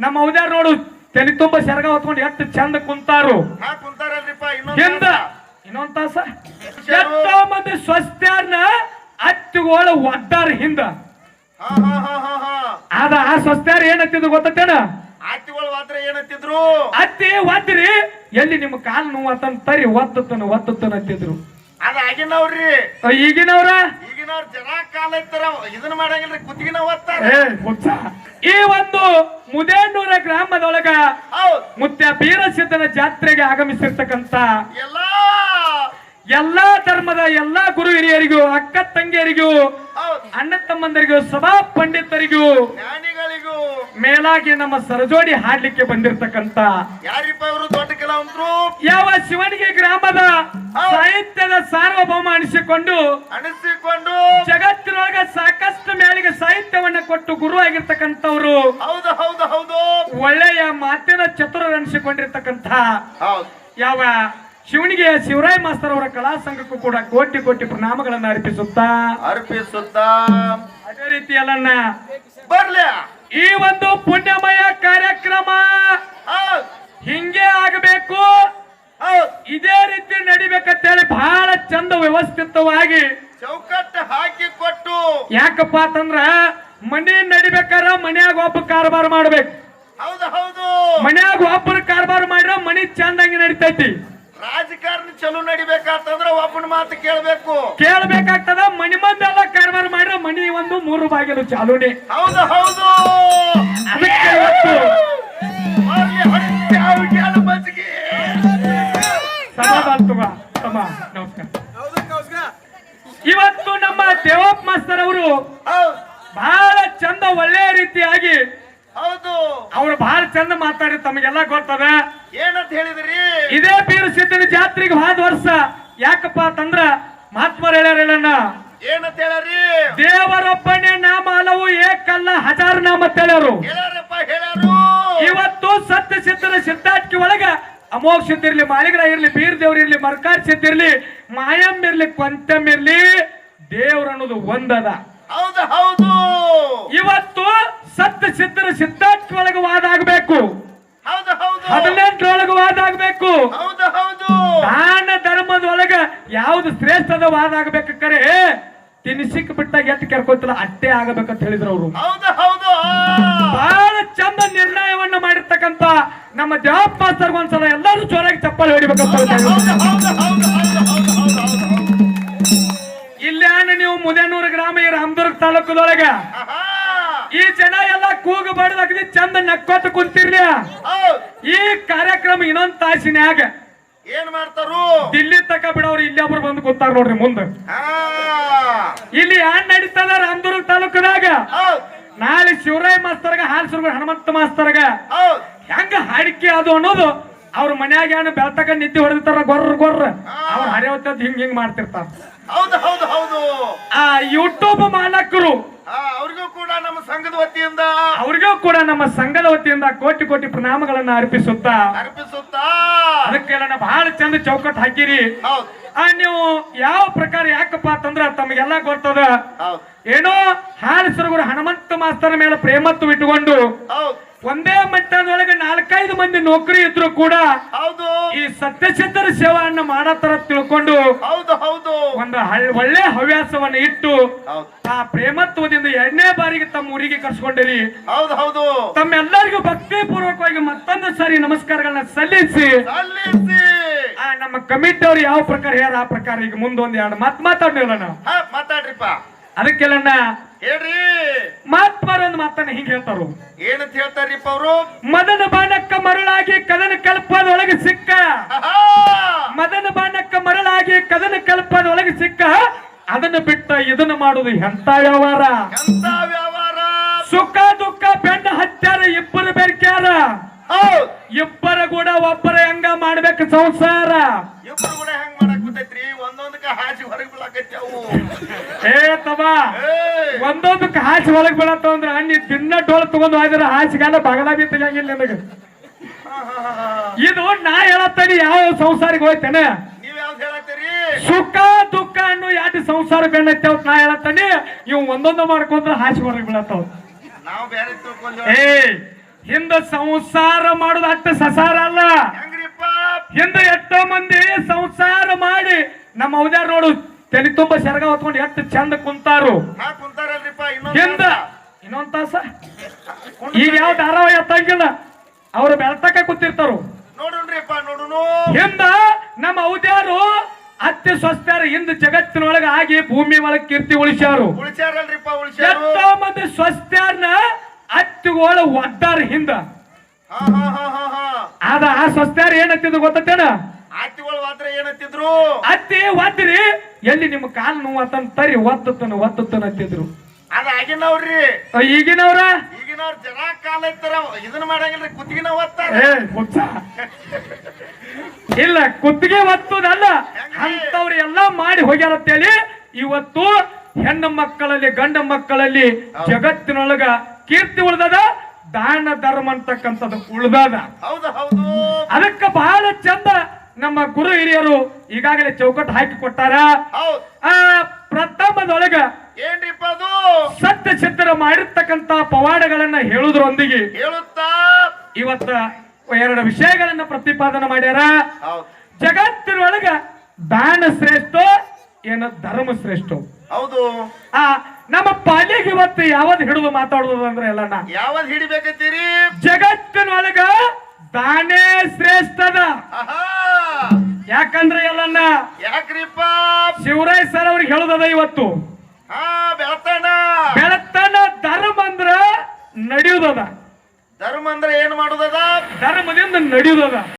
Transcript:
ನಮ್ಮ ಅವದ್ಯಾರ ನೋಡು. ತಲೆ ತುಂಬ ಸೆರಗ ಹೊತ್ಕೊಂಡು ಎಷ್ಟು ಚಂದ ಕುಂತಾರು. ಹಾ ಕುಂತಾರಲ್ರಿಪ್ಪ ಇನ್ನೊಂದ್ ಹಿಂದ ಇನ್ನೊಂದ್ ತಾಸ? ಎಷ್ಟೋ ಮಂದಿ ಸ್ವಸ್ಥ್ಯಾರ್ನ ಅತ್ತಿಗೋಳ ಒದ್ದಾರ ಹಿಂದ. ಹಾ ಹಾ ಹಾ ಹಾ ಹಾ. ಆದ ಆ ಸ್ವಸ್ಥ್ಯಾರ ಏನತ್ತಿದ್ರು ಗೊತ್ತೇನ ಏನಂತಿದ್ರು ಅತ್ತಿ ಒದ್ರಿ ಎಲ್ಲಿ ನಿಮ್ಮ ಕಾಲ್ ನೋವು ಅಂತ ತರಿ ಒತ್ತತನ ಒತ್ತತನ ಅಂತಿದ್ರು. ಅದ ಆಗಿನವ್ರಿ. ಈಗಿನವ್ರ? ಈಗಿನವ್ರ ಜನ ಕಾಲ ಇತ್ತಾರ ಇದನ್ನ ಮಾಡಂಗಿಲ್ರಿ ಕುತ್ತಿಗಿನ ಹುಚ್ಚ. ಈ ಒಂದು ಮುದೇನೂರ ಗ್ರಾಮದೊಳಗ ಮುತ್ಯ ಬೀರಸಿದ್ದನ ಜಾತ್ರೆಗೆ ಆಗಮಿಸಿರ್ತಕ್ಕಂತ ಎಲ್ಲಾ. ಎಲ್ಲಾ ಧರ್ಮದ ಎಲ್ಲಾ ಗುರು ಹಿರಿಯರಿಗೂ ಅಕ್ಕ ತಂಗಿಯರಿಗೂ ಅಣ್ಣ ತಮ್ಮಂದರಿಗೂ ಸಭಾ ಪಂಡಿತರಿಗೂ ಜ್ಞಾನಿಗಳಿಗೂ. ಮೇಲಾಗಿ ನಮ್ಮ ಸರಜೋಡಿ ಹಾಡ್ಲಿಕ್ಕೆ ಬಂದಿರತಕ್ಕಂತ ಯಾವ ಶಿವನಿಗೆ ಗ್ರಾಮದ ಸಾಹಿತ್ಯದ ಸಾರ್ವಭೌಮ ಅನಿಸಿಕೊಂಡು ಅನಿಸಿಕೊಂಡು ಜಗತ್ತಿನೊಳಗ ಸಾಕಷ್ಟು ಮೇಳಿಗೆ ಸಾಹಿತ್ಯವನ್ನ ಕೊಟ್ಟು ಗುರು ಆಗಿರ್ತಕ್ಕಂಥವ್ರು. ಹೌದು ಹೌದು ಹೌದು. ಒಳ್ಳೆಯ ಮಾತಿನ ಚತುರರನಿಸಿಕೊಂಡಿರ್ತಕ್ಕಂಥ ಹೌದ್. ಯಾವ ಶಿವನಿಗೆ ಶಿವರಾಯ ಮಾಸ್ತರ್ ಅವರ ಕಲಾ ಸಂಘಕ್ಕೂ ಕೂಡ ಕೋಟಿ ಕೋಟಿ ಪ್ರಣಾಮಗಳನ್ನು ಅರ್ಪಿಸುತ್ತಾ. ಅರ್ಪಿಸುತ್ತಾ. ಅದೇ ರೀತಿ ಅಲ್ಲನ್ನ ಬರ್ಲಿ. ಈ ಒಂದು ಪುಣ್ಯಮಯ ಕಾರ್ಯಕ್ರಮ ಹೌದ್ ಹಿಂಗೆ ಆಗಬೇಕು ಹೌದ್ ಇದೇ ರೀತಿ ನಡಿಬೇಕಂತೇಳಿ ಚಂದ ವ್ಯವಸ್ಥಿತವಾಗಿ ಚೌಕಟ್ಟು ಹಾಕಿ ಕೊಟ್ಟು ಯಾಕಪ್ಪ ಅಂತಂದ್ರ ಮನೆ ನಡಿಬೇಕಾರ ಮನ್ಯಾಗ ಒಬ್ಬ ಕಾರಬಾರ ಮಾಡ್ಬೇಕು. ಹೌದು ಹೌದು. ಮನ್ಯಾಗ ಒಬ್ಬನ ಕಾರಬಾರ ಮಾಡ್ರ ಮನಿ ಚಂದಂಗಿ ನಡಿತೈತಿ. ರಾಜಕಾರಣ ಚಲೋ ನಡಿಬೇಕಾತಂದ್ರ ಒಬ್ಬನ ಮಾತು ಕೇಳಬೇಕು. ಕೇಳಬೇಕಾಗ್ತದ ಮನಿ ಮಂದೆಲ್ಲ ಕಾರಬಾರ ಮಾಡ್ರ ಮನಿ ಒಂದು ಮೂರು ಬಾಗಿಲು ಚಾಲೂನೆ. ಹೌದು ಹೌದು. ಅದಕ್ಕೆ ಇವತ್ತು. ಸಮಾಧಾನ. ತಮ್ಮ ನಮಸ್ಕಾರ. ಇವತ್ತು ನಮ್ಮ ದೇವಪ್ಪ ಮಾಸ್ತರ್ ಅವರು ಬಹಳ ಚಂದ ಒಳ್ಳೆಯ ರೀತಿಯಾಗಿ ಹೌದು. ಅವ್ರು ಬಹಳ ಚಂದ ಮಾತಾಡಿ ತಮಗೆಲ್ಲ ಗೊತ್ತದ ಏನಂತ ಹೇಳಿದ್ರಿ? ಇದೇ ಬೀರು ಸಿದ್ಧನ ಜಾತ್ರೆಗೆ ಹೋದ ವರ್ಷ ಯಾಕಪ್ಪ ಅಂತಂದ್ರ ಮಹಾತ್ಮರು ಏನು ಏನಂತ ಹೇಳರಿ ದೇವರೊಬ್ಬನೇ ನಾಮ ಅಲವು ಏಕಲ್ಲ ಹಜಾರ್ ನಾಮ ಅಂತ ಹೇಳ್ಯಾರು. ಹೇಳ್ಯಾರು. ಇವತ್ತು ಸತ್ಯ ಸಿದ್ಧನ ಸಿದ್ಧಾರ್ಥಿ ಒಳಗ ಸಿದ್ಧ ಇರ್ಲಿ ಇರಲಿ ಇರ್ಲಿ ಬೀರ್ ದೇವ್ರ ಇರ್ಲಿ ಮರ್ಕಾರ್ ಸಿದ್ದಿರ್ಲಿ ಮಾಯಂ ಇರ್ಲಿ ಕೊಂತಂ ಇರ್ಲಿ ದೇವ್ರ ಅನ್ನೋದು ಒಂದದ. ಹೌದು ಹೌದು. ಇವತ್ತು ಸತ್ಯ ಸಿದ್ಧರ ಸಿದ್ಧಾರ್ಥಿ ಒಳಗ ವಾದ ಆಗ್ಬೇಕು ಹೌದು ಹೌದು. ಹದಿನೆಂಟರೊಳಗ ವಾದ ಆಗ್ಬೇಕು ಹೌದು ಹೌದು. ದಾನ ಧರ್ಮದೊಳಗ ಯಾವ್ದು ಶ್ರೇಷ್ಠದ ವಾದ ಆಗ್ಬೇಕು ಕರೆ? ತಿನಿಸಿಕ್ ಬಿಟ್ಟಾಗ ಎತ್ತ ಕೆರ್ಕೋತಿಲ್ಲ ಅಟ್ಟೆ ಆಗಬೇಕಂತ ಹೇಳಿದ್ರು ಅವರು. ಹೌದು ಹೌದು. ಮಾಡಿರ್ತಕ್ಕಂತ ನಮ್ಮ ದೇವಪ್ಪ ಸರ್ ಒಂದ್ಸಲ ಎಲ್ಲರೂ ಜೋರಾಗಿ ಚಪ್ಪಲಿ ಹೊಡಿಬೇಕಂತ ಇಲ್ಲೇನು ನೀವು ಮುದೇನೂರು ಗ್ರಾಮ ಈ ರಾಮದುರ್ಗ ತಾಲೂಕದೊಳಗ. ಈ ಜನ ಎಲ್ಲ ಕೂಗು ಬಡದಾಗಲಿ ಚಂದ ನಕ್ಕೋತ ಕುಂತಿರ್ಲಿ. ಈ ಕಾರ್ಯಕ್ರಮ ಇನ್ನೊಂದ್ ತಾಸಿನ್ಯಾಗ ಏನ್ ಮಾಡ್ತಾರು? ದಿಲ್ಲಿ ತಕ ಬಿಡವ್ರು ಇಲ್ಲಿ ಒಬ್ರು ಬಂದು ಕೂತಾರ ನೋಡ್ರಿ ಮುಂದೆ. ಇಲ್ಲಿ ಏನ್ ನಡೀತದ ರಾಮದುರ್ಗ ತಾಲೂಕದಾಗ? ನಾಳೆ ಶಿವರಾಯ್ ಮಾಸ್ತರ್ಗ ಹಾಲ್ ಸುರ್ಗ ಹನುಮಂತ ಮಾಸ್ತರ್ಗ. ಹೆಂಗ ಹಾಡಿಕೆ ಅದು ಅನ್ನೋದು ಅವ್ರ ಮನ್ಯಾಗ ಏನು ಬೆಳ್ತಕ ನಿದ್ದೆ ಹೊಡೆದಿರ್ತಾರ ಗೊರ್ರ ಗೊರ್ರ. ಅವ್ರ ಹರಿಯವತ್ತದ್ ಹಿಂಗ್ ಹಿಂಗ್ ಮಾಡ್ತಿರ್ತಾರ. ಹೌದು ಹೌದು ಹೌದು. ಆ ಯೂಟ್ಯೂಬ್ ಮಾಲಕರು. ಅವ್ರಿಗೂ ಕೂಡ ನಮ್ಮ ಸಂಘದ ವತಿಯಿಂದ. ಅವ್ರಿಗೂ ಕೂಡ ನಮ್ಮ ಸಂಘದ ವತಿಯಿಂದ ಕೋಟಿ ಕೋಟಿ ಪ್ರಣಾಮಗಳನ್ನ ಅರ್ಪಿಸುತ್ತಾ. ಅರ್ಪಿಸುತ್ತಾ. ಅದಕ್ಕೆಲ್ಲ ನಾ ಬಹಳ ಚಂದ ಚೌಕಟ್ ಹಾಕಿರಿ. ನೀವು ಯಾವ ಪ್ರಕಾರ ಯಾಕಪ್ಪ ಅಂತಂದ್ರ ತಮಗೆಲ್ಲ ಗೊತ್ತದ. ಏನೋ ಹಾಲು ಸುರಗುರು ಹನುಮಂತ ಮಾಸ್ತರ ಮೇಲೆ ಪ್ರೇಮತ್ವ ಇಟ್ಟುಕೊಂಡು ಒಂದೇ ಮಟ್ಟದೊಳಗೆ ನಾಲ್ಕೈದು ಮಂದಿ ನೌಕರಿ ಇದ್ರು ಕೂಡ ಹೌದು. ಈ ಸತ್ಯಚಂದ್ರ ಸೇವೆಯನ್ನ ಮಾಡತರ ತಿಳ್ಕೊಂಡು ಹೌದು ಹೌದು. ಒಂದು ಒಳ್ಳೆ ಹವ್ಯಾಸವನ್ನ ಇಟ್ಟು ಆ ಪ್ರೇಮತ್ವದಿಂದ ಎರಡನೇ ಬಾರಿಗೆ ತಮ್ಮ ಊರಿಗೆ ಕರ್ಸ್ಕೊಂಡಿರಿ. ಹೌದು ಹೌದು. ತಮ್ಮೆಲ್ಲರಿಗೂ ಭಕ್ತಿ ಪೂರ್ವಕವಾಗಿ ಮತ್ತೊಂದು ಸಾರಿ ನಮಸ್ಕಾರಗಳನ್ನ ಸಲ್ಲಿಸಿ. ಸಲ್ಲಿಸಿ. ಆ ನಮ್ಮ ಕಮಿಟಿ ಅವ್ರು ಯಾವ ಪ್ರಕಾರ ಹೇಳ ಆ ಪ್ರಕಾರ ಈಗ ಮುಂದೊಂದು ಎರಡು ಮಾತು ಮಾತಾಡ್ಲಿಲ್ಲ ನಾವು ಮಾತಾಡ್ರಿಪ್ಪ. ಅದಕ್ಕೆಲ್ಲ ಹೇಳ್ರಿ. ಮಹಾತ್ಮರ ಒಂದು ಮಾತನ್ನ ಹಿಂಗ್ ಹೇಳ್ತಾರು ಏನಂತ ಹೇಳ್ತಾರ್ರಿಪ್ಪ ಅವರು? ಮದನ ಬಾಣಕ್ಕ ಮರಳಾಗಿ ಕದನ ಕಲ್ಪದೊಳಗೆ ಸಿಕ್ಕ. ಮದನ ಬಾಣಕ್ಕ ಮರಳಾಗಿ ಕದನ ಕಲ್ಪದೊಳಗೆ ಸಿಕ್ಕ. ಅದನ್ನ ಬಿಟ್ಟ ಇದನ್ನ ಮಾಡುದು ಎಂತ ವ್ಯವಹಾರ? ಎಂತ ವ್ಯವಹಾರ? ಸುಖ ದುಃಖ ಬೆನ್ನ ಹಚ್ಚಾರ ಇಬ್ಬರು ಬೆರ್ಕ್ಯಾರ ಇಬ್ಬರ ಕೂಡ ಒಬ್ಬರ ಹೆಂಗ ಮಾಡ್ಬೇಕು ಸಂಸಾರ? ಇಬ್ಬರು ಕೂಡ ಹೆಂಗ್ ಮಾಡಕ್ ಬಿಟ್ಟೈತ್ರಿ ಒಂದೊಂದಕ್ಕ ಹಾಸಿ ಹೊರಗೆ ಬೀಳಾಕತ್ಯಾವು. ಏ ತಮ್ಮ ಏಯ್ ಒಂದೊಂದಕ್ಕೆ ಹಾಸಿ ಒಳಗ್ ಬೀಳತ್ತ ಅಂದ್ರ ನೀ ದಿನ ಡೋಲ್ ತಗೊಂಡು ಹೋದ್ರ ಹಾಸಿಗೆಲ್ಲ ಬಗಲ ಬಿ ತೆಗಿಯಂಗಿಲ್ಲ ನಿನಗ. ಇದು ನಾ ಹೇಳತ್ತೇನೆ ಯಾವ ಸಂಸಾರಿಗೆ ಹೋಯ್ತೇನೆ? ಸುಖ ದುಃಖ ಅನ್ನು ಯಾಕೆ ಸಂಸಾರ ಬೆನ್ನತ್ತೇವ್ ನಾ ಹೇಳತ್ತೇನೆ ಇವ್ ಒಂದೊಂದು ಮಾಡ್ಕೊಂಡ್ರೆ ಹಾಸಿ ಹೊರಗೆ ಬೀಳತ್ತವ್. ತಿಳ್ಕೊಂಡ್ ಏ ಹಿಂದ ಸಂಸಾರ ಮಾಡುದ ಅಟ್ಟ ಸಸಾರ ಅಲ್ಲ. ಹಿಂದ ಎಷ್ಟೋ ಮಂದಿ ಸಂಸಾರ ಮಾಡಿ ನಮ್ಮ ಅವಧಾರ ನೋಡು ತಲೆ ತುಂಬ ಸೆರಗ ಹೊತ್ಕೊಂಡು ಎಷ್ಟು ಚಂದ ಕುಂತಾರು. ಹಿಂದ. ಇನ್ನೊಂದ್ ತಾಸ. ಈಗ ಯಾವ ಧಾರಾವಾಹಿ ಹತ್ತಂಗಿಲ್ಲ ಅವ್ರು ಬೆಳ್ತಕ್ಕ ಕೂತಿರ್ತಾರು. ನೋಡುನ್ರಿಪ್ಪ ನೋಡುನು ಹಿಂದ ನಮ್ಮ ಔದ್ಯಾರು ಅತ್ಯ ಸ್ವಸ್ಥರ ಹಿಂದ ಜಗತ್ತಿನೊಳಗ ಆಗಿ ಭೂಮಿ ಒಳಗೆ ಕೀರ್ತಿ ಉಳಿಸ್ಯಾರು. ಉಳಿಸ್ಯಾರಲ್ರಿಪ್ಪ ಉಳಿಸ್ಯಾರು. ಎಷ್ಟೋ ಮಂದಿ ಸ್ವಸ್ಥರ್ನ ಅತ್ತಿಗೋಳ ಒದ್ದಾರ ಹಿಂದ. ಹಾ ಹಾ ಹಾ ಹಾ ಹಾ. ಆದ ಆ ಸ್ವಸ್ಥ್ಯಾರ ಏನತ್ತಿದ್ರು ಗೊತ್ತೇನ ಆತಿಗಳು ಮಾತ್ರ ಏನತ್ತಿದ್ರು? ಅತ್ತಿ ಒದ್ರಿ ಎಲ್ಲಿ ನಿಮ್ಮ ಕಾಲು ನೋವು ತರಿ ಒತ್ತತನ ಒತ್ತತನ ಅಂತಿದ್ರು. ಅದ ಆಗಿನವ್ರಿ. ಈಗಿನವ್ರ? ಈಗಿನವ್ರ ಜನ ಕಾಲ ಇದನ್ನ ಮಾಡಂಗಿಲ್ರಿ ಕುತ್ತಿಗೆನ ಒತ್ತಾರ. ಏ ಹುಚ್ಚ. ಇಲ್ಲ ಕುತ್ತಿಗೆ ಒತ್ತುದಲ್ಲ. ಅಂತವ್ರು ಎಲ್ಲಾ ಮಾಡಿ ಹೋಗ್ಯಾರ ಅಂತೇಳಿ ಇವತ್ತು ಹೆಣ್ಣು ಮಕ್ಕಳಲ್ಲಿ ಗಂಡ ಮಕ್ಕಳಲ್ಲಿ ಜಗತ್ತಿನೊಳಗ ಕೀರ್ತಿ ಉಳ್ದದ ದಾನ ಧರ್ಮ ಅಂತಕ್ಕಂಥದ್ದು ಉಳ್ದದ. ಹೌದು ಹೌದು. ಅದಕ್ಕೆ ಬಹಳ ಚಂದ ನಮ್ಮ ಗುರು ಹಿರಿಯರು ಈಗಾಗಲೇ ಚೌಕಟ್ಟು ಹಾಕಿ ಕೊಟ್ಟಾರ. ಆ ಪ್ರಥಮದೊಳಗ ಸತ್ಯ ಚಿತ್ರ ಮಾಡಿರ್ತಕ್ಕಂತ ಪವಾಡಗಳನ್ನ ಹೇಳುವುದರೊಂದಿಗೆ ಹೇಳುತ್ತಾ? ಇವತ್ತ ಎರಡು ವಿಷಯಗಳನ್ನ ಪ್ರತಿಪಾದನೆ ಮಾಡ್ಯಾರ. ಜಗತ್ತಿನ ಜಗತ್ತಿನೊಳಗ ದಾನ ಶ್ರೇಷ್ಠ ಏನು ಧರ್ಮ ಶ್ರೇಷ್ಠ? ಹೌದು. ಆ ನಮ್ಮ ಪಾಲಿಗೆ ಇವತ್ತು ಯಾವ್ದು ಹಿಡಿದು ಮಾತಾಡುದು ಅಂದ್ರೆ ಎಲ್ಲಣ್ಣ? ಯಾವ್ದು ಹಿಡಿಬೇಕತ್ತೀರಿ? ಜಗತ್ತಿನೊಳಗ ದಾನೇ ಶ್ರೇಷ್ಠದ. ಯಾಕಂದ್ರೆ ಎಲ್ಲಣ್ಣ? ಯಾಕ್ರಿಪ್ಪ? ಶಿವರಾಯ್ ಸರ್ ಅವ್ರಿಗೆ ಹೇಳುದದ ಇವತ್ತು ಹಾ ಬೆಳತಣ್ಣ ಬೆಳತನ ಧರ್ಮ ಅಂದ್ರ ನಡೆಯುದದ. ಧರ್ಮ ಅಂದ್ರೆ ಏನ್ ಮಾಡೋದದ? ಧರ್ಮದಿಂದ ನಡೆಯುದದ.